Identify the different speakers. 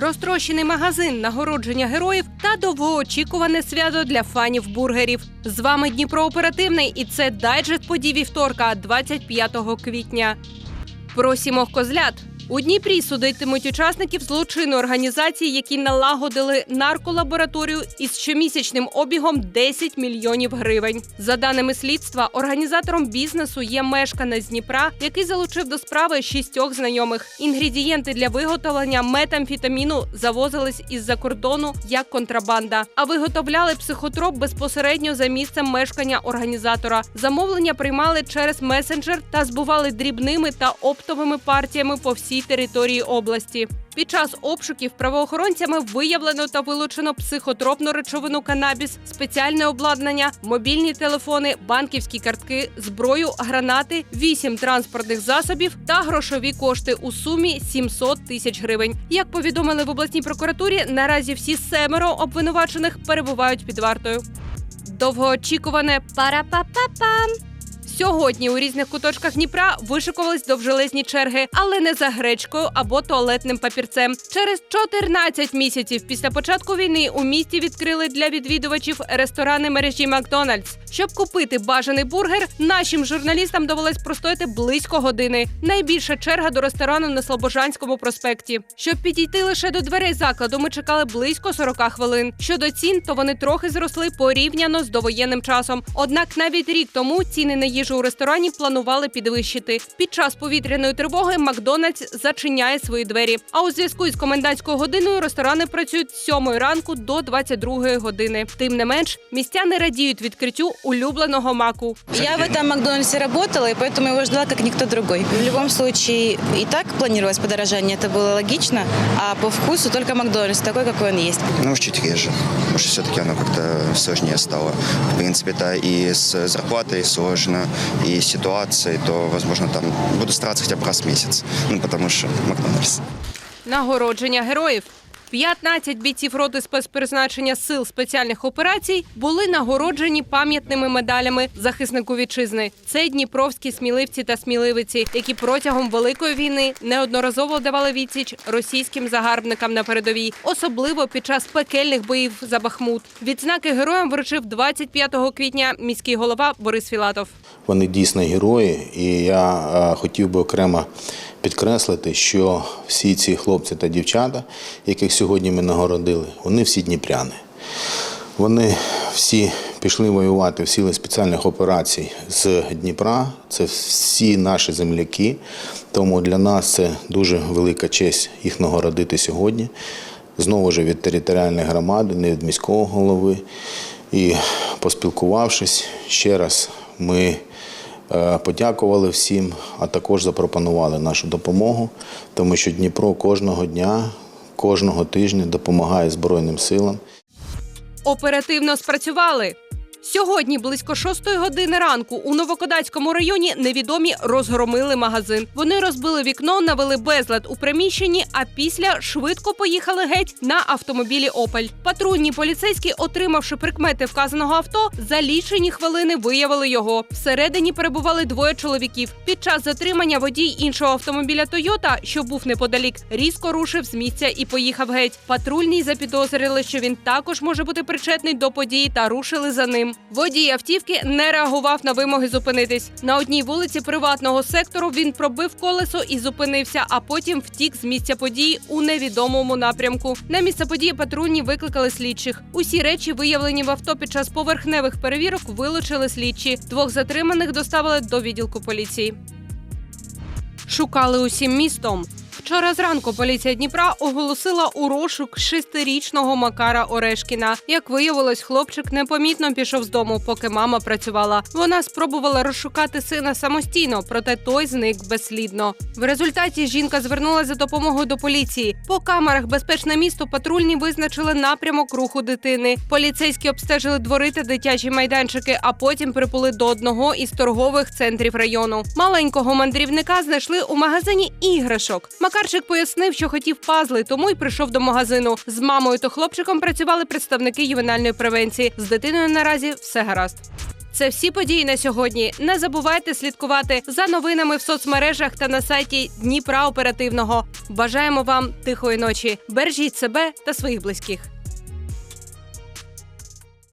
Speaker 1: розтрощений магазин, нагородження героїв та довгоочікуване свято для фанів бургерів. З вами Дніпро Оперативний, і це дайджест подій вівторка, 25 квітня. Про сімох козлят. У Дніпрі судитимуть учасників злочину організації, які налагодили нарколабораторію із щомісячним обігом 10 мільйонів гривень. За даними слідства, організатором бізнесу є мешканець Дніпра, який залучив до справи шістьох знайомих. Інгредієнти для виготовлення метамфетаміну завозились із-за кордону як контрабанда, а виготовляли психотроп безпосередньо за місцем мешкання організатора. Замовлення приймали через месенджер та збували дрібними та оптовими партіями по всій території області. Під час обшуків правоохоронцями виявлено та вилучено психотропну речовину канабіс, спеціальне обладнання, мобільні телефони, банківські картки, зброю, гранати, вісім транспортних засобів та грошові кошти у сумі 700 тисяч гривень. Як повідомили в обласній прокуратурі, наразі всі семеро обвинувачених перебувають під вартою. Довгоочікуване пара-па-па-пам. Сьогодні у різних куточках Дніпра вишикувались довжелезні черги, але не за гречкою або туалетним папірцем. Через 14 місяців після початку війни у місті відкрили для відвідувачів ресторани мережі Макдональдс. Щоб купити бажаний бургер, нашим журналістам довелось простояти близько години. Найбільша черга до ресторану на Слобожанському проспекті. Щоб підійти лише до дверей закладу, ми чекали близько 40 хвилин. Щодо цін, то вони трохи зросли порівняно з довоєнним часом. Однак навіть рік тому ціни на їжу у ресторані планували підвищити. Під час повітряної тривоги Макдональдс зачиняє свої двері. А у зв'язку із комендантською годиною ресторани працюють з 7 ранку до 22 години. Тим не менш, містяни радіють відкриттю улюбленого маку.
Speaker 2: Я в этом Макдональдсе работала, и поэтому его ждала как никто другой. В любом случае, и так планировалось подорожание, это было логично, а по вкусу только Макдональдс, такой, какой он есть.
Speaker 3: Ну, уж чуть реже. Потому что все-таки оно как-то сложнее стало. В принципе, это и с зарплатой сложно, и ситуацией, то, возможно, там буду стараться хотя бы раз в месяц. Ну, потому что Макдональдс.
Speaker 1: Нагородження героїв. 15 бійців роти спецпризначення сил спеціальних операцій були нагороджені пам'ятними медалями захиснику вітчизни. Це дніпровські сміливці та сміливиці, які протягом великої війни неодноразово давали відсіч російським загарбникам на передовій, особливо під час пекельних боїв за Бахмут. Відзнаки героям вручив 25 квітня міський голова Борис Філатов.
Speaker 4: Вони дійсно герої, і я е, хотів би окремо підкреслити, що всі ці хлопці та дівчата, яких сьогодні ми нагородили, вони всі дніпряни. Вони всі пішли воювати в сили спеціальних операцій з Дніпра. Це всі наші земляки. Тому для нас це дуже велика честь їх нагородити сьогодні. Знову ж від територіальної громади, не від міського голови. І поспілкувавшись ще раз, ми е, подякували всім, а також запропонували нашу допомогу, тому що Дніпро кожного дня, кожного тижня допомагає Збройним силам.
Speaker 1: Оперативно спрацювали. Сьогодні близько шостої години ранку у Новокодацькому районі невідомі розгромили магазин. Вони розбили вікно, навели безлад у приміщенні, а після швидко поїхали геть на автомобілі Опель. Патрульні поліцейські, отримавши прикмети вказаного авто, за лічені хвилини виявили його. Всередині перебували двоє чоловіків. Під час затримання водій іншого автомобіля Тойота, що був неподалік, різко рушив з місця і поїхав геть. Патрульні запідозрили, що він також може бути причетний до події та рушили за ним. Водій автівки не реагував на вимоги зупинитись. На одній вулиці приватного сектору він пробив колесо і зупинився, а потім втік з місця події у невідомому напрямку. На місце події патрульні викликали слідчих. Усі речі, виявлені в авто під час поверхневих перевірок, вилучили слідчі. Двох затриманих доставили до відділку поліції. Шукали усім містом. Вчора зранку поліція Дніпра оголосила у розшук шестирічного Макара Орешкіна. Як виявилось, хлопчик непомітно пішов з дому, поки мама працювала. Вона спробувала розшукати сина самостійно, проте той зник безслідно. В результаті жінка звернулася за допомогою до поліції. По камерах безпечне місто патрульні визначили напрямок руху дитини. Поліцейські обстежили двори та дитячі майданчики, а потім припули до одного із торгових центрів району. Маленького мандрівника знайшли у магазині іграшок. Макарчик пояснив, що хотів пазли, тому й прийшов до магазину. З мамою та хлопчиком працювали представники ювенальної превенції. З дитиною наразі все гаразд. Це всі події на сьогодні. Не забувайте слідкувати за новинами в соцмережах та на сайті Дніпра Оперативного. Бажаємо вам тихої ночі. Бережіть себе та своїх близьких.